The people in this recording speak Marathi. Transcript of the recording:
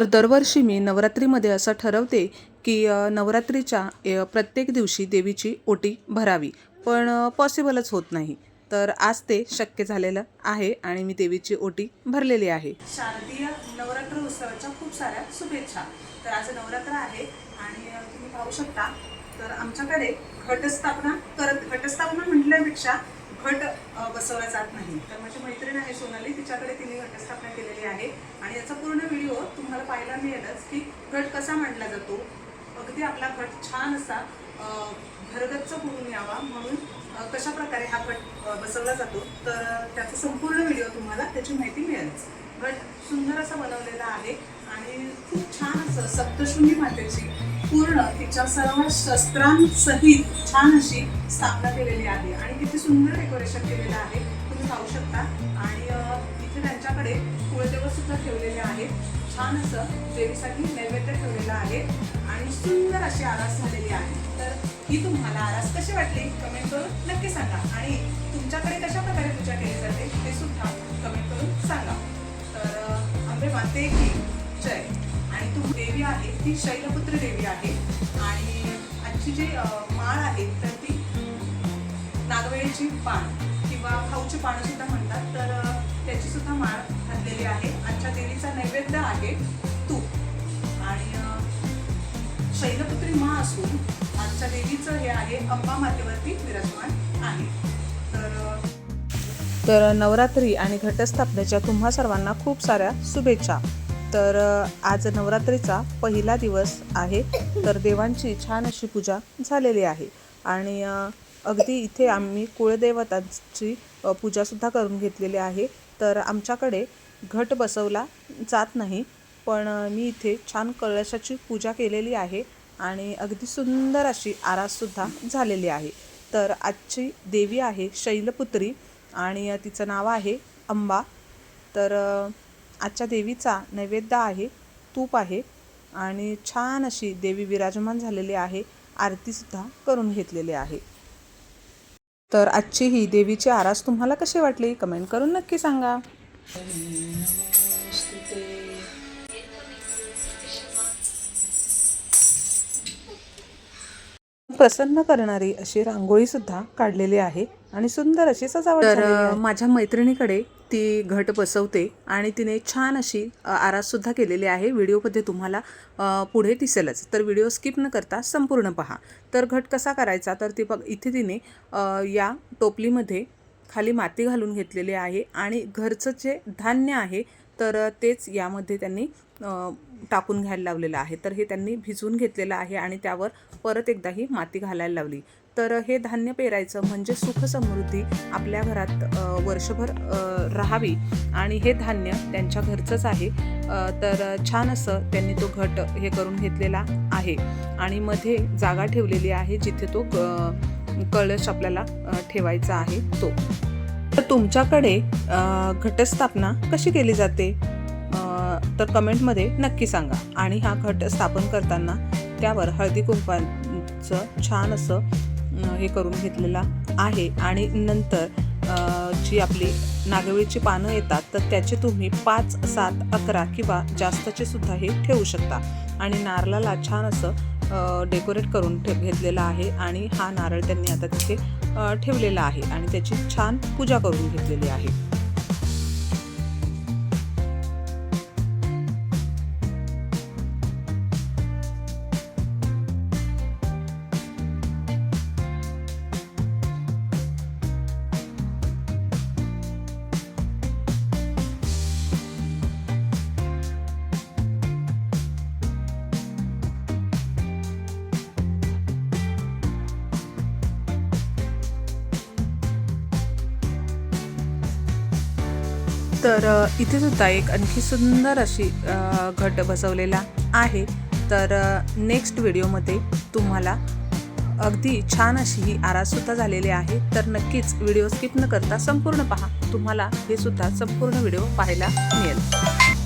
तर दरवर्षी मी नवरात्रीमध्ये असं ठरवते की नवरात्रीच्या प्रत्येक दिवशी देवीची ओटी भरावी. पण पॉसिबलच होत नाही. तर आज ते शक्य झालेलं आहे आणि मी देवीची ओटी भरलेली आहे. शारदीय नवरात्र उत्सवाच्या खूप साऱ्या शुभेच्छा. तर आज नवरात्र आहे आणि तुम्ही पाहू शकता. तर आमच्याकडे घटस्थापना करत घटस्थापना म्हटल्यापेक्षा घट बसवला जात नाही. तर माझी मैत्रीण आहे सोनाली तिच्याकडे तिने घटस्थापना केलेली आहे. आणि याचा पूर्ण व्हिडिओ तुम्हाला पाहायला मिळेलच की घट कसा मांडला जातो. अगदी आपला घट छान असा भरगच्च होऊन यावा म्हणून कशा प्रकारे हा घट बसवला जातो. तर त्याचा संपूर्ण व्हिडिओ तुम्हाला त्याची माहिती मिळेलच. घट सुंदर असा बनवलेला आहे आणि खूप छान असं सप्तशृंगी मातेची पूर्ण तिच्या सर्व शस्त्रांसहित छान अशी स्थापना केलेली आहे. आणि किती सुंदर डेकोरेशन केलेलं आहे. तुम्ही पाहू शकता. आणि इथे त्यांच्याकडे कुळदेव सुद्धा ठेवलेले आहेत. छान असं देवीसाठी नैवेद्य ठेवलेलं आहे. आणि सुंदर अशी आरास झालेली आहे. तर ही तुम्हाला आरास कशी वाटली? कमेंट करून नक्की सांगा. आणि तुमच्याकडे कशा प्रकारे पूजा केली जाते ते सुद्धा कमेंट करून सांगा. तर आंबे मानते की देवी आहे ती शैलपुत्री देवी आहे. आणि आजची जी माळ आहे तर ती नागवेळीची पान किंवा खाऊची पानं सुद्धा म्हणतात. तर त्याची सुद्धा माळ घातलेली आहे. आजच्या देवीचा नैवेद्य आहे तूप. आणि शैलपुत्री मा असून आजच्या देवीचं हे आहे अंबा मातेवरती विराजमान आहे. तर तर नवरात्री आणि घटस्थापनेच्या तुम्हा सर्वांना खूप साऱ्या शुभेच्छा. तर आज नवरात्रीचा पहिला दिवस आहे. तर देवांची छान अशी पूजा झालेली आहे. आणि अगदी इथे आम्ही कुळदेवतांची पूजासुद्धा करून घेतलेली आहे. तर आमच्याकडे घट बसवला जात नाही पण मी इथे छान कळशाची पूजा केलेली आहे आणि अगदी सुंदर अशी आराससुद्धा झालेली आहे. तर आजची देवी आहे शैलपुत्री आणि तिचं नाव आहे अंबा. तर आजच्या देवीचा नैवेद्य आहे तूप आहे आणि छान अशी देवी विराजमान झालेली आहे आरतीसुद्धा करून घेतलेली आहे. तर आजची ही देवीची आरास तुम्हाला कशी वाटली? कमेंट करून नक्की सांगा. प्रसन्न करणारी अशी रांगोळी सुद्धा काढलेली आहे आणि सुंदर अशी सजावट तर माझ्या मैत्रिणीकडे ती घट बसवते आणि तिने छान अशी आराससुद्धा केलेली आहे. व्हिडिओमध्ये तुम्हाला पुढे दिसेलच. तर व्हिडिओ स्किप न करता संपूर्ण पहा. तर घट कसा करायचा? तर ती बघ इथे तिने या टोपलीमध्ये खाली माती घालून घेतलेली आहे आणि घरचं जे धान्य आहे तर तेच यामध्ये त्यांनी टाकून घ्यायला लावलेलं आहे. तर हे त्यांनी भिजवून घेतलेलं आहे आणि त्यावर परत एकदा ही माती घालायला लावली. तर हे धान्य पेरायचं म्हणजे सुख समृद्धी आपल्या घरात वर्षभर राहावी. आणि हे धान्य त्यांच्या घरचंच आहे. तर छान असं त्यांनी तो घट हे करून घेतलेला आहे. आणि मध्ये जागा ठेवलेली आहे जिथे तो कळश आपल्याला ठेवायचा आहे तो. तर तुमच्याकडे घटस्थापना कशी केली जाते? तर कमेंटमध्ये नक्की सांगा. आणि हा घट स्थापन करताना त्यावर हळदी कुंकवाचं छान असं हे करून घेतलेला आहे. आणि नंतर जी आपली नागवेळीची पानं येतात तर त्याचे तुम्ही पाच सात अकरा किंवा जास्तचे सुद्धा हे ठेवू शकता. आणि नारळाला छान असं डेकोरेट करून ठे घेतलेला आहे. आणि हा नारळ त्यांनी आता तिथे ठेवलेला आहे. आणि त्याची छान पूजा करून घेतलेली आहे. तर इथे सुद्धा एक आणखी सुंदर अशी घट बसवलेला आहे. तर नेक्स्ट व्हिडिओमध्ये तुम्हाला अगदी छान अशी ही आराससुद्धा झालेली आहे. तर नक्कीच व्हिडिओ स्किप न करता संपूर्ण पहा. तुम्हाला हे सुद्धा संपूर्ण व्हिडिओ पाहायला मिळेल.